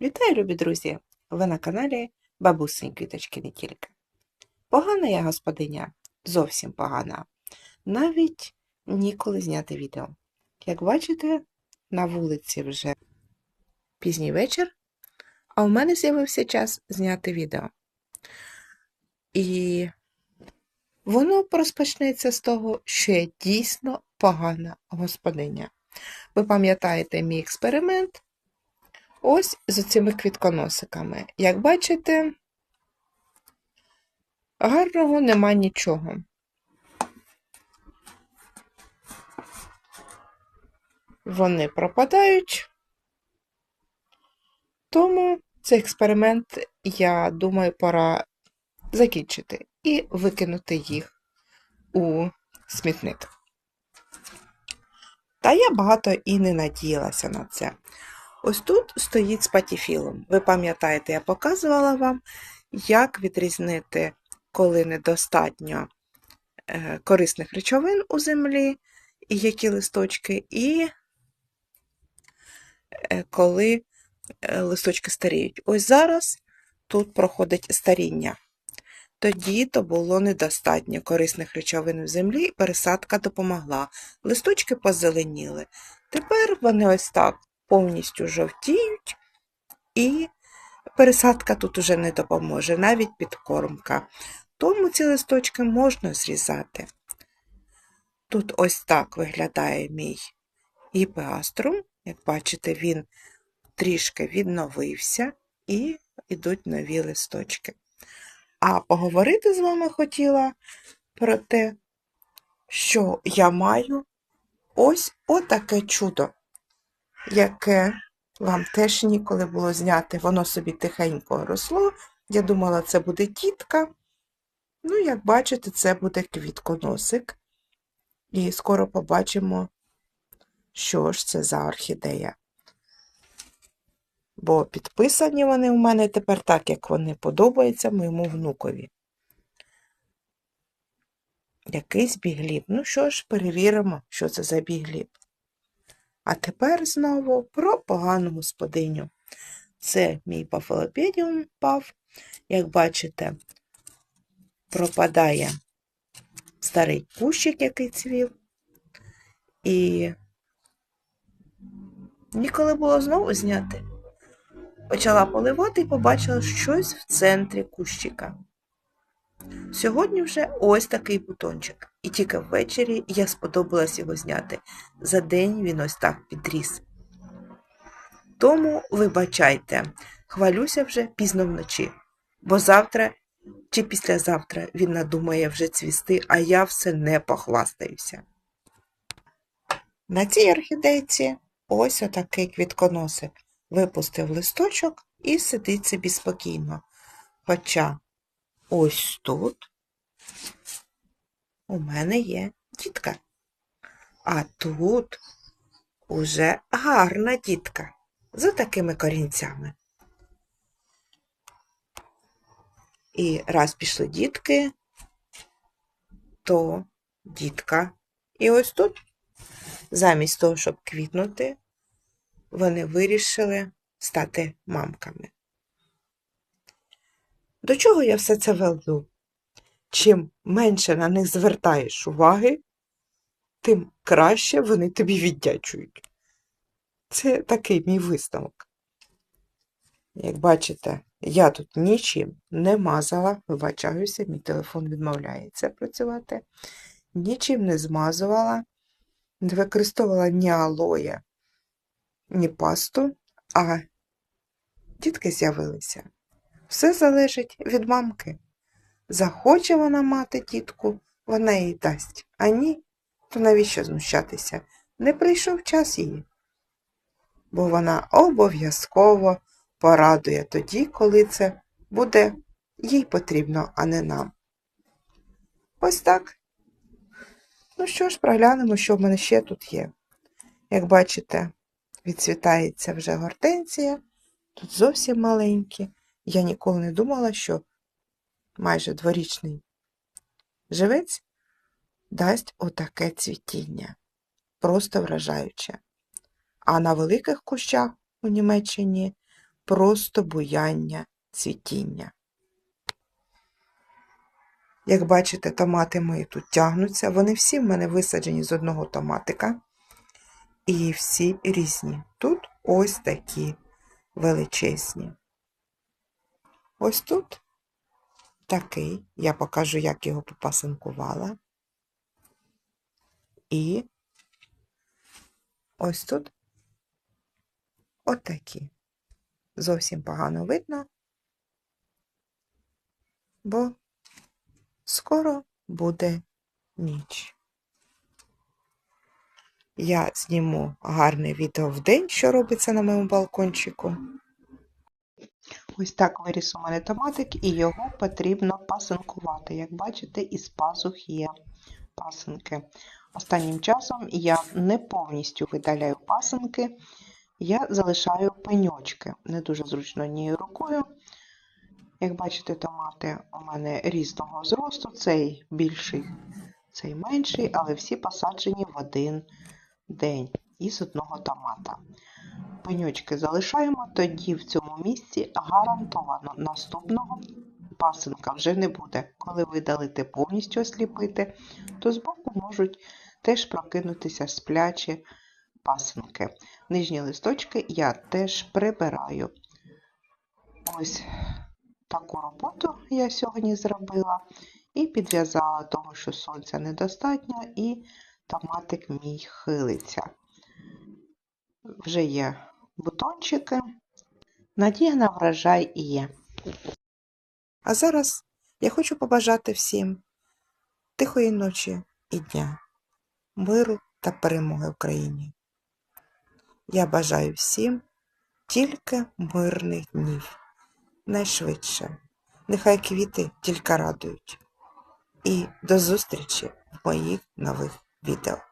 Вітаю, любі друзі! Ви на каналі Бабусень Квіточки не тільки. Погана я господиня, зовсім погана. Навіть ніколи зняти відео. Як бачите, на вулиці вже пізній вечір, а у мене з'явився час зняти відео. І воно розпочнеться з того, що я дійсно погана господиня. Ви пам'ятаєте мій експеримент? Ось з цими квітконосиками. Як бачите, гарного нема нічого. Вони пропадають, тому цей експеримент, я думаю, пора закінчити і викинути їх у смітник. Та я багато і не надіялася на це. Ось тут стоїть з патіфілом. Ви пам'ятаєте, я показувала вам, як відрізнити, коли недостатньо е, корисних речовин у землі, і які листочки, і е, коли е, листочки старіють. Ось зараз тут проходить старіння. Тоді то було недостатньо корисних речовин в землі, і пересадка допомогла. Листочки позеленіли. Тепер вони ось так повністю жовтіють, і пересадка тут уже не допоможе, навіть підкормка. Тому ці листочки можна зрізати. Тут ось так виглядає мій гіпеаструм. Як бачите, він трішки відновився і йдуть нові листочки. А поговорити з вами хотіла про те, що я маю ось отаке чудо яке вам теж ніколи було зняти. Воно собі тихенько росло. Я думала, це буде тітка. Ну, як бачите, це буде квітконосик. І скоро побачимо, що ж це за орхідея. Бо підписані вони у мене тепер так, як вони подобаються моєму внукові. Якийсь бігліб. Ну що ж, перевіримо, що це за бігліб. А тепер знову про погану господиню. Це мій пафолопедіум пав. Як бачите, пропадає старий кущик, який цвів. І ніколи було знову зняти. Почала поливати і побачила щось в центрі кущика. Сьогодні вже ось такий бутончик, і тільки ввечері я сподобалась його зняти. За день він ось так підріс. Тому, вибачайте, хвалюся вже пізно вночі, бо завтра чи післязавтра він надумає вже цвісти, а я все не похвастаюся. На цій орхідейці ось отакий квітконосик випустив листочок і сидить собі спокійно. Хоча ось тут у мене є дітка. А тут уже гарна дітка з такими корінцями. І раз пішли дітки, то дітка. І ось тут, замість того, щоб квітнути, вони вирішили стати мамками. До чого я все це веду? Чим менше на них звертаєш уваги, тим краще вони тобі віддячують. Це такий мій висновок. Як бачите, я тут нічим не мазала, вибачаюся, мій телефон відмовляється працювати. Нічим не змазувала, не використовувала ні алоє, ні пасту, а дітки з'явилися. Все залежить від мамки. Захоче вона мати тітку, вона їй дасть, а ні, то навіщо знущатися? Не прийшов час її. Бо вона обов'язково порадує тоді, коли це буде їй потрібно, а не нам. Ось так. Ну що ж, проглянемо, що в мене ще тут є. Як бачите, відцвітається вже гортензія, тут зовсім маленькі. Я ніколи не думала, що майже дворічний живець дасть отаке цвітіння. Просто вражаюче. А на великих кущах у Німеччині просто буяння цвітіння. Як бачите, томати мої тут тягнуться. Вони всі в мене висаджені з одного томатика. І всі різні. Тут ось такі величезні. Ось тут такий. Я покажу, як його попасинкувала. І ось тут отакі. Зовсім погано видно, бо скоро буде ніч. Я зніму гарне відео в день, що робиться на моєму балкончику. Ось так виріс у мене томатик, і його потрібно пасинкувати. Як бачите, із пазух є пасинки. Останнім часом я не повністю видаляю пасинки, я залишаю пеньочки. Не дуже зручно однією рукою. Як бачите, томати у мене різного зросту, цей більший, цей менший, але всі посаджені в один день із одного томата. Пеньочки залишаємо, тоді в цьому місці гарантовано наступного пасинка вже не буде. Коли видалити повністю осліпити, то збоку можуть теж прокинутися сплячі пасинки. Нижні листочки я теж прибираю. Ось таку роботу я сьогодні зробила і підв'язала того, що сонця недостатньо, і томатик мій хилиться. Вже є бутончики. Надія на врожай є. А зараз я хочу побажати всім тихої ночі і дня, миру та перемоги Україні. Я бажаю всім тільки мирних днів, найшвидше. Нехай квіти тільки радують. І до зустрічі в моїх нових відео.